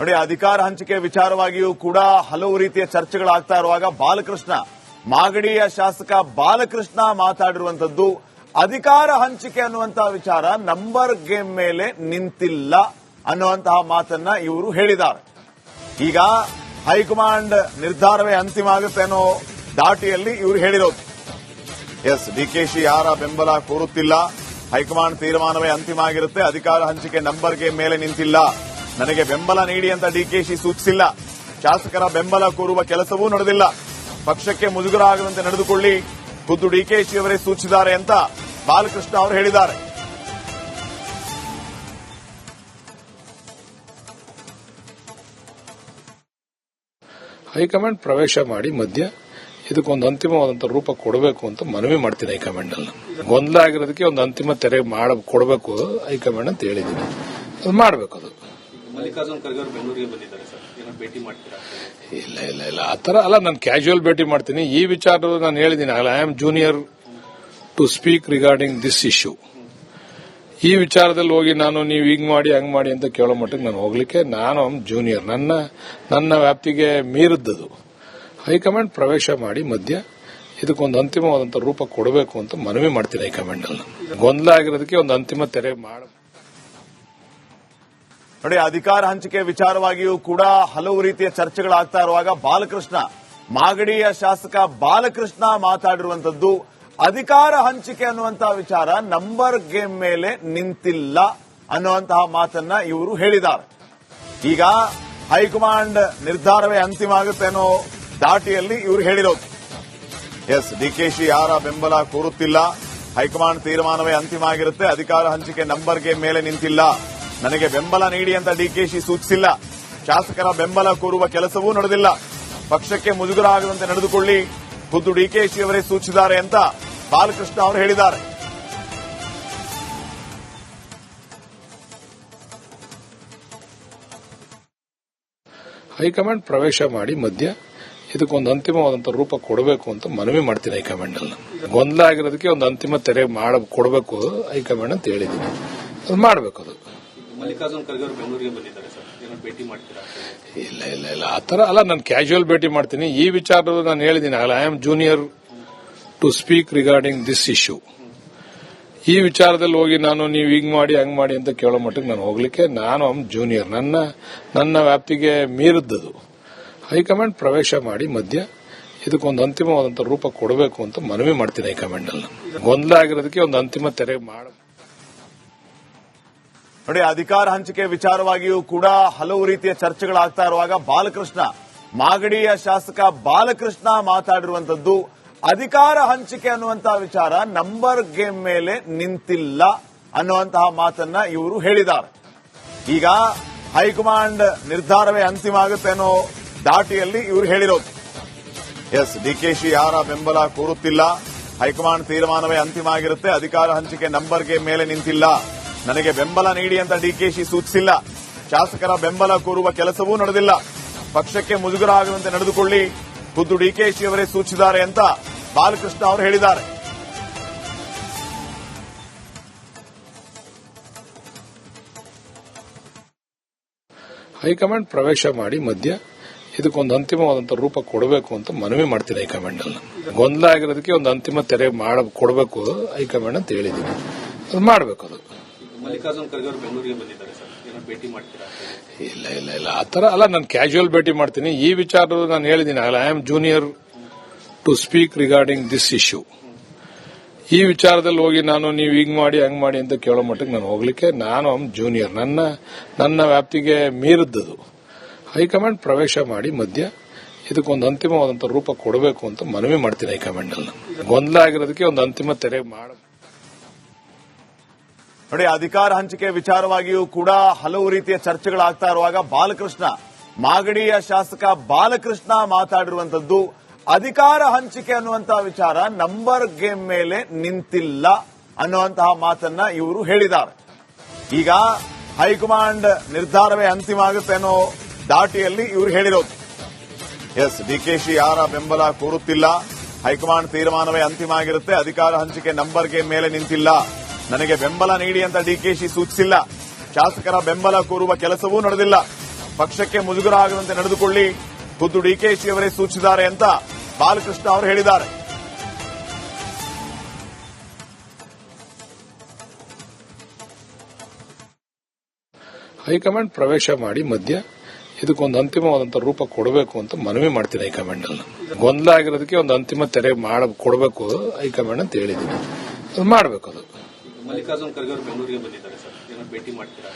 ನೋಡಿ, ಅಧಿಕಾರ ಹಂಚಿಕೆ ವಿಚಾರವಾಗಿಯೂ ಕೂಡ ಹಲವು ರೀತಿಯ ಚರ್ಚೆಗಳಾಗ್ತಾ ಇರುವಾಗ ಬಾಲಕೃಷ್ಣ, ಮಾಗಡಿಯ ಶಾಸಕ ಬಾಲಕೃಷ್ಣ ಮಾತಾಡಿರುವಂತದ್ದು ಅಧಿಕಾರ ಹಂಚಿಕೆ ಅನ್ನುವಂತಹ ವಿಚಾರ ನಂಬರ್ ಗೇಮ್ ಮೇಲೆ ನಿಂತಿಲ್ಲ ಅನ್ನುವಂತಹ ಮಾತನ್ನ ಇವರು ಹೇಳಿದ್ದಾರೆ. ಈಗ ಹೈಕಮಾಂಡ್ ನಿರ್ಧಾರವೇ ಅಂತಿಮ ಆಗುತ್ತೆ ಅನ್ನೋ ದಾಟಿಯಲ್ಲಿ ಇವರು ಹೇಳಿರೋದು. ಎಸ್ ಡಿಕೆಶಿ ಯಾರ ಬೆಂಬಲ ಕೋರುತ್ತಿಲ್ಲ. ಹೈಕಮಾಂಡ್ ತೀರ್ಮಾನವೇ ಅಂತಿಮ ಆಗಿರುತ್ತೆ. ಅಧಿಕಾರ ಹಂಚಿಕೆ ನಂಬರ್ಗೆ ಮೇಲೆ ನಿಂತಿಲ್ಲ. ನನಗೆ ಬೆಂಬಲ ನೀಡಿ ಅಂತ ಡಿಕೆಶಿ ಸೂಚಿಸಿಲ್ಲ. ಶಾಸಕರ ಬೆಂಬಲ ಕೋರುವ ಕೆಲಸವೂ ನಡೆದಿಲ್ಲ. ಪಕ್ಷಕ್ಕೆ ಮುಜುಗರ ಆಗದಂತೆ ನಡೆದುಕೊಳ್ಳಿ, ಖುದ್ದು ಡಿಕೆಶಿ ಅವರೇ ಸೂಚಿಸಿದ್ದಾರೆ ಅಂತ ಬಾಲಕೃಷ್ಣ ಅವರು ಹೇಳಿದ್ದಾರೆ. ಹೈಕಮಾಂಡ್ ಪ್ರವೇಶ ಮಾಡಿ ಮಧ್ಯ ಇದಕ್ಕೊಂದು ಅಂತಿಮವಾದಂಥ ರೂಪ ಕೊಡಬೇಕು ಅಂತ ಮನವಿ ಮಾಡ್ತೀನಿ ಹೈಕಮಾಂಡ್ ಅಲ್ಲಿ ಗೊಂದಲ ಆಗಿರೋದಕ್ಕೆ ಒಂದು ಅಂತಿಮ ತೆರೆ ಮಾಡ, ಕೊಡಬೇಕು ಹೈಕಮಾಂಡ್ ಅಂತ ಹೇಳಿದ್ದೀನಿ. ಅದು ಮಾಡಬೇಕು ಅದು. ಮಲ್ಲಿಕಾರ್ಜುನ್ ಖರ್ಗೆ ಅವರು ಬೆಂಗಳೂರಿಗೆ ಬಂದಿದ್ದಾರೆ ಸರ್. ಭೇಟಿ ಮಾಡ್ತೀರಾ? ಇಲ್ಲ ಇಲ್ಲ ಇಲ್ಲ. ಆ ಥರ ಅಲ್ಲ, ನಾನು ಕ್ಯಾಶುವಲ್ ಭೇಟಿ ಮಾಡ್ತೀನಿ. ಈ ವಿಚಾರ ನಾನು ಹೇಳಿದ್ದೀನಿ. I am junior to speak regarding this issue ಈ ವಿಚಾರದಲ್ಲಿ ಹೋಗಿ ನಾನು ನೀವು ಹಿಂಗ್ ಮಾಡಿ, ಹಂಗ್ ಮಾಡಿ ಅಂತ ಕೇಳೋ ಮಟ್ಟಿಗೆ ನಾನು ಹೋಗ್ಲಿಕ್ಕೆ ನಾನು ಜೂನಿಯರ್ ನನ್ನ ನನ್ನ ವ್ಯಾಪ್ತಿಗೆ ಮೀರಿದ್ದದು. ಹೈಕಮಾಂಡ್ ಪ್ರವೇಶ ಮಾಡಿ ಮಧ್ಯ ಇದಕ್ಕೊಂದು ಅಂತಿಮವಾದಂಥ ರೂಪ ಕೊಡಬೇಕು ಅಂತ ಮನವಿ ಮಾಡ್ತೀನಿ ಹೈಕಮಾಂಡ್ ಅಲ್ಲಿ ಗೊಂದಲ ಆಗಿರೋದಕ್ಕೆ ಒಂದು ಅಂತಿಮ ತೆರೆ ಮಾಡ ನೋಡಿ, ಅಧಿಕಾರ ಹಂಚಿಕೆ ವಿಚಾರವಾಗಿಯೂ ಕೂಡ ಹಲವು ರೀತಿಯ ಚರ್ಚೆಗಳಾಗ್ತಾ ಇರುವಾಗ ಬಾಲಕೃಷ್ಣ, ಮಾಗಡಿಯ ಶಾಸಕ ಬಾಲಕೃಷ್ಣ ಮಾತಾಡಿರುವಂತದ್ದು ಅಧಿಕಾರ ಹಂಚಿಕೆ ಅನ್ನುವಂತಹ ವಿಚಾರ ನಂಬರ್ ಗೇಮ್ ಮೇಲೆ ನಿಂತಿಲ್ಲ ಅನ್ನುವಂತಹ ಮಾತನ್ನ ಇವರು ಹೇಳಿದ್ದಾರೆ. ಈಗ ಹೈಕಮಾಂಡ್ ನಿರ್ಧಾರವೇ ಅಂತಿಮ ಆಗುತ್ತೆ ಅನ್ನೋ ದಾಟಿಯಲ್ಲಿ ಇವರು ಹೇಳಿರೋದು. ಎಸ್ ಡಿಕೆಶಿ ಯಾರ ಬೆಂಬಲ ಕೋರುತ್ತಿಲ್ಲ. ಹೈಕಮಾಂಡ್ ತೀರ್ಮಾನವೇ ಅಂತಿಮ ಆಗಿರುತ್ತೆ. ಅಧಿಕಾರ ಹಂಚಿಕೆ ನಂಬರ್ಗೆ ಮೇಲೆ ನಿಂತಿಲ್ಲ. ನನಗೆ ಬೆಂಬಲ ನೀಡಿ ಅಂತ ಡಿಕೆಶಿ ಸೂಚಿಸಿಲ್ಲ. ಶಾಸಕರ ಬೆಂಬಲ ಕೋರುವ ಕೆಲಸವೂ ನಡೆದಿಲ್ಲ. ಪಕ್ಷಕ್ಕೆ ಮುಜುಗರ ಆಗದಂತೆ ನಡೆದುಕೊಳ್ಳಿ, ಖುದ್ದು ಡಿಕೆಶಿ ಅವರೇ ಸೂಚಿಸಿದ್ದಾರೆ ಅಂತ ಬಾಲಕೃಷ್ಣ ಅವರು ಹೇಳಿದ್ದಾರೆ. ಹೈಕಮಾಂಡ್ ಪ್ರವೇಶ ಮಾಡಿ ಮಧ್ಯ ಇದಕ್ಕೊಂದು ಅಂತಿಮವಾದಂಥ ರೂಪ ಕೊಡಬೇಕು ಅಂತ ಮನವಿ ಮಾಡ್ತೀನಿ ಹೈಕಮಾಂಡ್ ಅಲ್ಲಿ ಗೊಂದಲ ಆಗಿರೋದಕ್ಕೆ ಒಂದು ಅಂತಿಮ ತೆರೆ ಮಾಡ, ಕೊಡಬೇಕು ಹೈಕಮಾಂಡ್ ಅಂತ ಹೇಳಿದ್ದೀನಿ. ಅದು ಮಾಡಬೇಕು ಅದು. ಮಲ್ಲಿಕಾರ್ಜುನ್ ಖರ್ಗೆ ಅವರು ಬೆಂಗಳೂರಿಗೆ ಬಂದಿದ್ದಾರೆ ಸರ್. ಏನೋ ಭೇಟಿ ಮಾಡ್ತೀರಾ ಇಲ್ಲ ಇಲ್ಲ ಇಲ್ಲ. ಆ ಥರ ಅಲ್ಲ, ನಾನು ಕ್ಯಾಶುವಲ್ ಭೇಟಿ ಮಾಡ್ತೀನಿ. ಈ ವಿಚಾರದಲ್ಲಿ ನಾನು ಹೇಳಿದ್ದೀನಿ. I am junior to speak regarding this issue ಈ ವಿಚಾರದಲ್ಲಿ ಹೋಗಿ ನಾನು ನೀವು ಹಿಂಗ್ ಮಾಡಿ, ಹಂಗ್ ಮಾಡಿ ಅಂತ ಕೇಳೋ ಮಟ್ಟಿಗೆ ನಾನು ಹೋಗ್ಲಿಕ್ಕೆ ನಾನು ಅಮ್ ಜೂನಿಯರ್ ನನ್ನ ನನ್ನ ವ್ಯಾಪ್ತಿಗೆ ಮೀರಿದ್ದದು. ಹೈಕಮಾಂಡ್ ಪ್ರವೇಶ ಮಾಡಿ ಮಧ್ಯ ಇದಕ್ಕೊಂದು ಅಂತಿಮವಾದಂಥ ರೂಪ ಕೊಡಬೇಕು ಅಂತ ಮನವಿ ಮಾಡ್ತೀನಿ ಹೈಕಮಾಂಡ್ ಗೊಂದಲ ಆಗಿರೋದಕ್ಕೆ ಒಂದು ಅಂತಿಮ ತೆರೆ ಮಾಡ ನೋಡಿ, ಅಧಿಕಾರ ಹಂಚಿಕೆ ವಿಚಾರವಾಗಿಯೂ ಕೂಡ ಹಲವು ರೀತಿಯ ಚರ್ಚೆಗಳಾಗ್ತಾ ಇರುವಾಗ ಬಾಲಕೃಷ್ಣ, ಮಾಗಡಿಯ ಶಾಸಕ ಬಾಲಕೃಷ್ಣ ಮಾತಾಡಿರುವಂತದ್ದು ಅಧಿಕಾರ ಹಂಚಿಕೆ ಅನ್ನುವಂತಹ ವಿಚಾರ ನಂಬರ್ ಗೇಮ್ ಮೇಲೆ ನಿಂತಿಲ್ಲ ಅನ್ನುವಂತಹ ಮಾತನ್ನ ಇವರು ಹೇಳಿದ್ದಾರೆ. ಈಗ ಹೈಕಮಾಂಡ್ ನಿರ್ಧಾರವೇ ಅಂತಿಮ ಆಗುತ್ತೆ ಅನ್ನೋ ದಾಟಿಯಲ್ಲಿ ಇವರು ಹೇಳಿರೋದು. ಎಸ್ ಡಿಕೆಶಿ ಯಾರ ಬೆಂಬಲ ಕೋರುತ್ತಿಲ್ಲ. ಹೈಕಮಾಂಡ್ ತೀರ್ಮಾನವೇ ಅಂತಿಮ ಆಗಿರುತ್ತೆ. ಅಧಿಕಾರ ಹಂಚಿಕೆ ನಂಬರ್ಗೆ ಮೇಲೆ ನಿಂತಿಲ್ಲ. ನನಗೆ ಬೆಂಬಲ ನೀಡಿ ಅಂತ ಡಿಕೆಶಿ ಸೂಚಿಸಿಲ್ಲ. ಶಾಸಕರ ಬೆಂಬಲ ಕೋರುವ ಕೆಲಸವೂ ನಡೆದಿಲ್ಲ. ಪಕ್ಷಕ್ಕೆ ಮುಜುಗರ ಆಗದಂತೆ ನಡೆದುಕೊಳ್ಳಿ, ಖುದ್ದು ಡಿಕೆಶಿ ಅವರೇ ಸೂಚಿಸಿದ್ದಾರೆ ಅಂತ ಬಾಲಕೃಷ್ಣ ಅವರು ಹೇಳಿದ್ದಾರೆ. ಹೈಕಮಾಂಡ್ ಪ್ರವೇಶ ಮಾಡಿ ಮಧ್ಯ ಇದಕ್ಕೊಂದು ಅಂತಿಮವಾದಂಥ ರೂಪ ಕೊಡಬೇಕು ಅಂತ ಮನವಿ ಮಾಡ್ತೀನಿ ಹೈಕಮಾಂಡ್ ಅಲ್ಲಿ ಗೊಂದಲ ಆಗಿರೋದಕ್ಕೆ ಒಂದು ಅಂತಿಮ ತೆರೆ ಮಾಡ, ಕೊಡಬೇಕು ಹೈಕಮಾಂಡ್ ಅಂತ ಹೇಳಿದ್ದೀನಿ. ಅದು ಮಾಡಬೇಕು ಅದು. ಮಲ್ಲಿಕಾರ್ಜುನ್ ಖರ್ಗೆ ಅವರು ಬಂದಿದ್ದಾರೆ ಭೇಟಿ ಮಾಡ್ತೀರಾ ಇಲ್ಲ ಇಲ್ಲ ಇಲ್ಲ. ಆ ಥರ ಅಲ್ಲ, ನಾನು ಕ್ಯಾಶುವಲ್ ಭೇಟಿ ಮಾಡ್ತೀನಿ. ಈ ವಿಚಾರ ನಾನು ಹೇಳಿದ್ದೀನಿ. I am junior to speak regarding this issue ಈ ವಿಚಾರದಲ್ಲಿ ಹೋಗಿ ನಾನು ನೀವು ಹಿಂಗ್ ಮಾಡಿ, ಹಂಗ್ ಮಾಡಿ ಅಂತ ಕೇಳೋ ಮಟ್ಟಿಗೆ ನಾನು ಹೋಗ್ಲಿಕ್ಕೆ ನಾನು ಜೂನಿಯರ್ ನನ್ನ ನನ್ನ ವ್ಯಾಪ್ತಿಗೆ ಮೀರಿದ್ದದು. ಹೈಕಮಾಂಡ್ ಪ್ರವೇಶ ಮಾಡಿ ಮಧ್ಯ ಇದಕ್ಕೊಂದು ಅಂತಿಮವಾದಂಥ ರೂಪ ಕೊಡಬೇಕು ಅಂತ ಮನವಿ ಮಾಡ್ತೀನಿ ಹೈಕಮಾಂಡ್ ಅಲ್ಲಿ ಗೊಂದಲ ಆಗಿರೋದಕ್ಕೆ ಒಂದು ಅಂತಿಮ ತೆರೆ ಮಾಡ ನೋಡಿ, ಅಧಿಕಾರ ಹಂಚಿಕೆ ವಿಚಾರವಾಗಿಯೂ ಕೂಡ ಹಲವು ರೀತಿಯ ಚರ್ಚೆಗಳಾಗ್ತಾ ಇರುವಾಗ ಬಾಲಕೃಷ್ಣ, ಮಾಗಡಿಯ ಶಾಸಕ ಬಾಲಕೃಷ್ಣ ಮಾತಾಡಿರುವಂತದ್ದು ಅಧಿಕಾರ ಹಂಚಿಕೆ ಅನ್ನುವಂತಹ ವಿಚಾರ ನಂಬರ್ ಗೇಮ್ ಮೇಲೆ ನಿಂತಿಲ್ಲ ಅನ್ನುವಂತಹ ಮಾತನ್ನ ಇವರು ಹೇಳಿದ್ದಾರೆ. ಈಗ ಹೈಕಮಾಂಡ್ ನಿರ್ಧಾರವೇ ಅಂತಿಮ ಆಗುತ್ತೆ ಅನ್ನೋ ದಾಟಿಯಲ್ಲಿ ಇವರು ಹೇಳಿರೋದು. ಎಸ್ ಡಿಕೆಶಿ ಯಾರ ಬೆಂಬಲ ಕೋರುತ್ತಿಲ್ಲ. ಹೈಕಮಾಂಡ್ ತೀರ್ಮಾನವೇ ಅಂತಿಮ ಆಗಿರುತ್ತೆ ಅಧಿಕಾರ ಹಂಚಿಕೆ ನಂಬರ್ಗೆ ಮೇಲೆ ನಿಂತಿಲ್ಲ. ನನಗೆ ಬೆಂಬಲ ನೀಡಿ ಅಂತ ಡಿಕೆಶಿ ಸೂಚಿಸಿಲ್ಲ. ಶಾಸಕರ ಬೆಂಬಲ ಕೋರುವ ಕೆಲಸವೂ ನಡೆದಿಲ್ಲ. ಪಕ್ಷಕ್ಕೆ ಮುಜುಗರ ಆಗದಂತೆ ನಡೆದುಕೊಳ್ಳಿ, ಖುದ್ದು ಡಿಕೆಶಿ ಅವರೇ ಸೂಚಿಸಿದ್ದಾರೆ ಅಂತ ಬಾಲಕೃಷ್ಣ ಅವರು ಹೇಳಿದ್ದಾರೆ. ಹೈಕಮಾಂಡ್ ಪ್ರವೇಶ ಮಾಡಿ ಮಧ್ಯ ಇದಕ್ಕೊಂದು ಅಂತಿಮವಾದಂತ ರೂಪ ಕೊಡಬೇಕು ಅಂತ ಮನವಿ ಮಾಡ್ತೀನಿ ಹೈಕಮಾಂಡ್ ಅಲ್ಲಿ ಗೊಂದಲ ಆಗಿರೋದಕ್ಕೆ ಒಂದು ಅಂತಿಮ ತೆರೆ ಮಾಡ, ಕೊಡಬೇಕು ಹೈಕಮಾಂಡ್ ಅಂತ ಹೇಳಿದ್ದೀನಿ. ಅದು ಮಾಡಬೇಕು ಅದು. ಮಲ್ಲಿಕಾರ್ಜುನ್ ಖರ್ಗೆ ಅವರು ಬಂದಿದ್ದಾರೆ ಭೇಟಿ ಮಾಡ್ತೀರಾ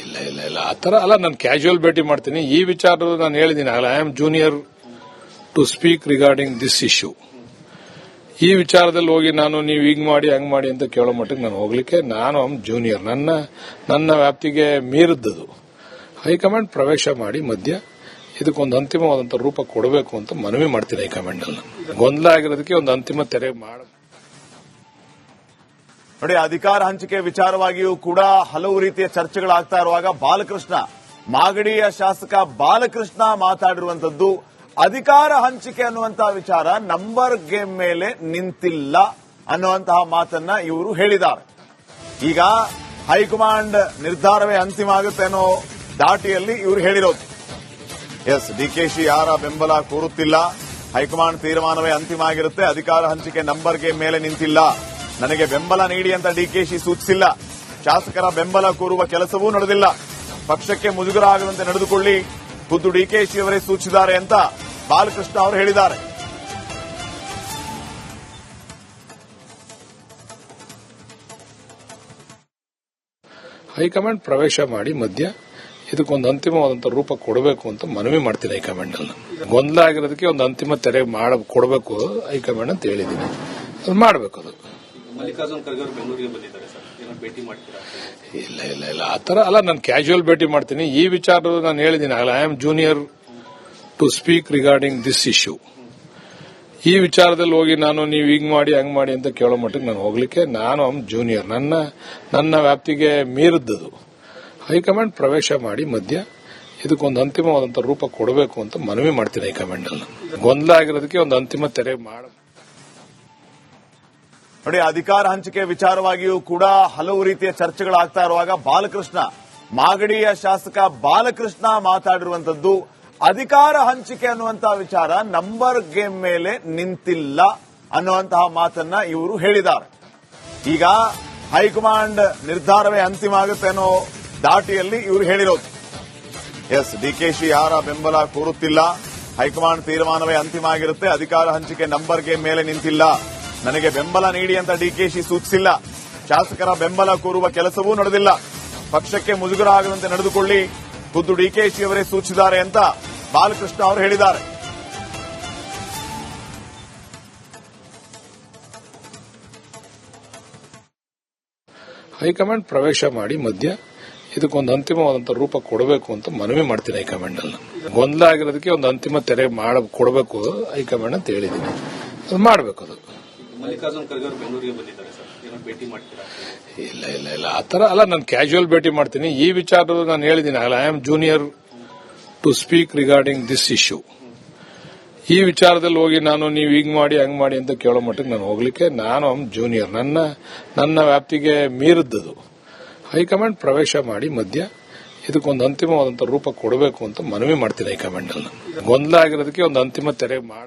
ಇಲ್ಲ ಇಲ್ಲ ಇಲ್ಲ. ಆ ತರ ಅಲ್ಲ, ನಾನು ಕ್ಯಾಶುವಲ್ ಭೇಟಿ ಮಾಡ್ತೀನಿ. ಈ ವಿಚಾರ ನಾನು ಹೇಳಿದ್ದೀನಿ. I am junior to speak regarding this issue ಈ ವಿಚಾರದಲ್ಲಿ ಹೋಗಿ ನಾನು ನೀವು ಈಗ ಮಾಡಿ, ಹಂಗ್ ಮಾಡಿ ಅಂತ ಕೇಳೋ ಮಟ್ಟಿಗೆ ನಾನು ಹೋಗ್ಲಿಕ್ಕೆ ನಾನು ಜೂನಿಯರ್ ನನ್ನ ನನ್ನ ವ್ಯಾಪ್ತಿಗೆ ಮೀರಿದ್ದದು. ಹೈಕಮಾಂಡ್ ಪ್ರವೇಶ ಮಾಡಿ ಮಧ್ಯ ಇದಕ್ಕೊಂದು ಅಂತಿಮವಾದಂತ ರೂಪ ಕೊಡಬೇಕು ಅಂತ ಮನವಿ ಮಾಡ್ತೀನಿ ಹೈಕಮಾಂಡ್ ಅಲ್ಲಿ ಗೊಂದಲ ಆಗಿರೋದಕ್ಕೆ ಒಂದು ಅಂತಿಮ ತೆರೆ ಮಾಡ ನೋಡಿ, ಅಧಿಕಾರ ಹಂಚಿಕೆ ವಿಚಾರವಾಗಿಯೂ ಕೂಡ ಹಲವು ರೀತಿಯ ಚರ್ಚೆಗಳಾಗ್ತಾ ಇರುವಾಗ ಬಾಲಕೃಷ್ಣ, ಮಾಗಡಿಯ ಶಾಸಕ ಬಾಲಕೃಷ್ಣ ಮಾತಾಡಿರುವಂತದ್ದು ಅಧಿಕಾರ ಹಂಚಿಕೆ ಅನ್ನುವಂತಹ ವಿಚಾರ ನಂಬರ್ ಗೇಮ್ ಮೇಲೆ ನಿಂತಿಲ್ಲ ಅನ್ನುವಂತಹ ಮಾತನ್ನ ಇವರು ಹೇಳಿದ್ದಾರೆ. ಈಗ ಹೈಕಮಾಂಡ್ ನಿರ್ಧಾರವೇ ಅಂತಿಮ ಆಗುತ್ತೆ ಅನ್ನೋ ದಾಟಿಯಲ್ಲಿ ಇವರು ಹೇಳಿರೋದು. ಎಸ್ ಡಿಕೆಶಿ ಯಾರ ಬೆಂಬಲ ಕೋರುತ್ತಿಲ್ಲ. ಹೈಕಮಾಂಡ್ ತೀರ್ಮಾನವೇ ಅಂತಿಮ ಆಗಿರುತ್ತೆ. ಅಧಿಕಾರ ಹಂಚಿಕೆ ನಂಬರ್ ಗೇಮ್ ಮೇಲೆ ನಿಂತಿಲ್ಲ. ನನಗೆ ಬೆಂಬಲ ನೀಡಿ ಅಂತ ಡಿಕೆಶಿ ಸೂಚಿಸಿಲ್ಲ. ಶಾಸಕರ ಬೆಂಬಲ ಕೋರುವ ಕೆಲಸವೂ ನಡೆದಿಲ್ಲ. ಪಕ್ಷಕ್ಕೆ ಮುಜುಗರ ಆಗದಂತೆ ನಡೆದುಕೊಳ್ಳಿ, ಖುದ್ದು ಡಿಕೆಶಿ ಅವರೇ ಸೂಚಿಸಿದ್ದಾರೆ ಅಂತ ಬಾಲಕೃಷ್ಣ ಅವರು ಹೇಳಿದ್ದಾರೆ. ಹೈಕಮಾಂಡ್ ಪ್ರವೇಶ ಮಾಡಿ ಮಧ್ಯ ಇದಕ್ಕೊಂದು ಅಂತಿಮವಾದಂತ ರೂಪ ಕೊಡಬೇಕು ಅಂತ ಮನವಿ ಮಾಡ್ತೀನಿ ಹೈಕಮಾಂಡ್ ಅಲ್ಲಿ ಗೊಂದಲ ಆಗಿರೋದಕ್ಕೆ ಒಂದು ಅಂತಿಮ ತೆರೆ ಮಾಡ, ಕೊಡಬೇಕು ಹೈಕಮಾಂಡ್ ಅಂತ ಹೇಳಿದ್ದೀನಿ. ಅದು ಮಾಡಬೇಕು ಅದು ಮಲ್ಲಿಕಾರ್ಜುನ್ ಖರ್ಗೆ ಬೆಂಗಳೂರಿಗೆ ಬಂದಿದ್ದಾರೆ ಭೇಟಿ ಮಾಡ್ತೀರಾ ಇಲ್ಲ ಇಲ್ಲ ಇಲ್ಲ. ಆ ತರ ಅಲ್ಲ, ನಾನು ಕ್ಯಾಶುವಲ್ ಭೇಟಿ ಮಾಡ್ತೀನಿ. ಈ ವಿಚಾರ ನಾನು ಹೇಳಿದ್ದೀನಿ. I am junior to speak regarding this issue ಈ ವಿಚಾರದಲ್ಲಿ ಹೋಗಿ ನಾನು ನೀವು ಹಿಂಗ್ ಮಾಡಿ, ಹಂಗ್ ಮಾಡಿ ಅಂತ ಕೇಳೋ ಮಟ್ಟಿಗೆ ನಾನು ಹೋಗ್ಲಿಕ್ಕೆ ನಾನು ಅಮ್ ಜೂನಿಯರ್ ನನ್ನ ನನ್ನ ವ್ಯಾಪ್ತಿಗೆ ಮೀರಿದ್ದದು. ಹೈಕಮಾಂಡ್ ಪ್ರವೇಶ ಮಾಡಿ ಮಧ್ಯ ಇದಕ್ಕೊಂದು ಅಂತಿಮವಾದಂತ ರೂಪ ಕೊಡಬೇಕು ಅಂತ ಮನವಿ ಮಾಡ್ತೀನಿ ಹೈಕಮಾಂಡ್ ಅಲ್ಲಿ ಗೊಂದಲ ಆಗಿರೋದಕ್ಕೆ ಒಂದು ಅಂತಿಮ ತೆರೆ ಮಾಡ ನೋಡಿ, ಅಧಿಕಾರ ಹಂಚಿಕೆ ವಿಚಾರವಾಗಿಯೂ ಕೂಡ ಹಲವು ರೀತಿಯ ಚರ್ಚೆಗಳಾಗ್ತಾ ಇರುವಾಗ ಬಾಲಕೃಷ್ಣ, ಮಾಗಡಿಯ ಶಾಸಕ ಬಾಲಕೃಷ್ಣ ಮಾತಾಡಿರುವಂತದ್ದು ಅಧಿಕಾರ ಹಂಚಿಕೆ ಅನ್ನುವಂತಹ ವಿಚಾರ ನಂಬರ್ ಗೇಮ್ ಮೇಲೆ ನಿಂತಿಲ್ಲ ಅನ್ನುವಂತಹ ಮಾತನ್ನ ಇವರು ಹೇಳಿದ್ದಾರೆ. ಈಗ ಹೈಕಮಾಂಡ್ ನಿರ್ಧಾರವೇ ಅಂತಿಮ ಆಗುತ್ತೆ ಅನ್ನೋ ದಾಟಿಯಲ್ಲಿ ಇವರು ಹೇಳಿರೋದು. ಎಸ್ ಡಿಕೆಶಿ ಯಾರ ಬೆಂಬಲ ಕೋರುತ್ತಿಲ್ಲ. ಹೈಕಮಾಂಡ್ ತೀರ್ಮಾನವೇ ಅಂತಿಮ ಆಗಿರುತ್ತೆ ಅಧಿಕಾರ ಹಂಚಿಕೆ ನಂಬರ್ ಗೇಮ್ ಮೇಲೆ ನಿಂತಿಲ್ಲ. ನನಗೆ ಬೆಂಬಲ ನೀಡಿ ಅಂತ ಡಿಕೆಶಿ ಸೂಚಿಸಿಲ್ಲ. ಶಾಸಕರ ಬೆಂಬಲ ಕೋರುವ ಕೆಲಸವೂ ನಡೆದಿಲ್ಲ. ಪಕ್ಷಕ್ಕೆ ಮುಜುಗರ ಆಗದಂತೆ ನಡೆದುಕೊಳ್ಳಿ, ಖುದ್ದು ಡಿಕೆಶಿ ಅವರೇ ಸೂಚಿಸಿದ್ದಾರೆ ಅಂತ ಬಾಲಕೃಷ್ಣ ಅವರು ಹೇಳಿದ್ದಾರೆ. ಹೈಕಮಾಂಡ್ ಪ್ರವೇಶ ಮಾಡಿ ಮಧ್ಯ ಇದಕ್ಕೊಂದು ಅಂತಿಮವಾದಂತ ರೂಪ ಕೊಡಬೇಕು ಅಂತ ಮನವಿ ಮಾಡ್ತೀನಿ ಹೈಕಮಾಂಡ್ ಅಲ್ಲಿ ಗೊಂದಲ ಆಗಿರೋದಕ್ಕೆ ಒಂದು ಅಂತಿಮ ತೆರೆ ಮಾಡ ಕೊಡಬೇಕು ಹೈಕಮಾಂಡ್ ಅಂತ ಹೇಳಿದ್ದೀನಿ. ಅದು ಮಾಡಬೇಕು ಅದು. ಮಲ್ಲಿಕಾರ್ಜುನ್ ಖರ್ಗೆ ಅವರು ಬೆಂಗಳೂರಿಗೆ ಬಂದಿದ್ದಾರೆ ಇಲ್ಲ ಇಲ್ಲ ಇಲ್ಲ. ಆ ತರ ಅಲ್ಲ, ನಾನು ಕ್ಯಾಶುವಲ್ ಭೇಟಿ ಮಾಡ್ತೀನಿ. ಈ ವಿಚಾರ ನಾನು ಹೇಳಿದ್ದೀನಿ. I am junior to speak regarding this issue ಈ ವಿಚಾರದಲ್ಲಿ ಹೋಗಿ ನಾನು ನೀವು ಹೀಗೆ ಮಾಡಿ, ಹಂಗ್ ಮಾಡಿ ಅಂತ ಕೇಳೋ ಮಟ್ಟಿಗೆ ನಾನು ಹೋಗ್ಲಿಕ್ಕೆ ನಾನು ಅಮ್ ಜೂನಿಯರ್ ನನ್ನ ನನ್ನ ವ್ಯಾಪ್ತಿಗೆ ಮೀರಿದ್ದದು. ಹೈಕಮಾಂಡ್ ಪ್ರವೇಶ ಮಾಡಿ ಮಧ್ಯ ಇದಕ್ಕೊಂದು ಅಂತಿಮವಾದಂತ ರೂಪ ಕೊಡಬೇಕು ಅಂತ ಮನವಿ ಮಾಡ್ತೀನಿ ಹೈಕಮಾಂಡ್ ಅಲ್ಲಿ ಗೊಂದಲ ಆಗಿರೋದಕ್ಕೆ ಒಂದು ಅಂತಿಮ ತೆರೆ ಮಾಡ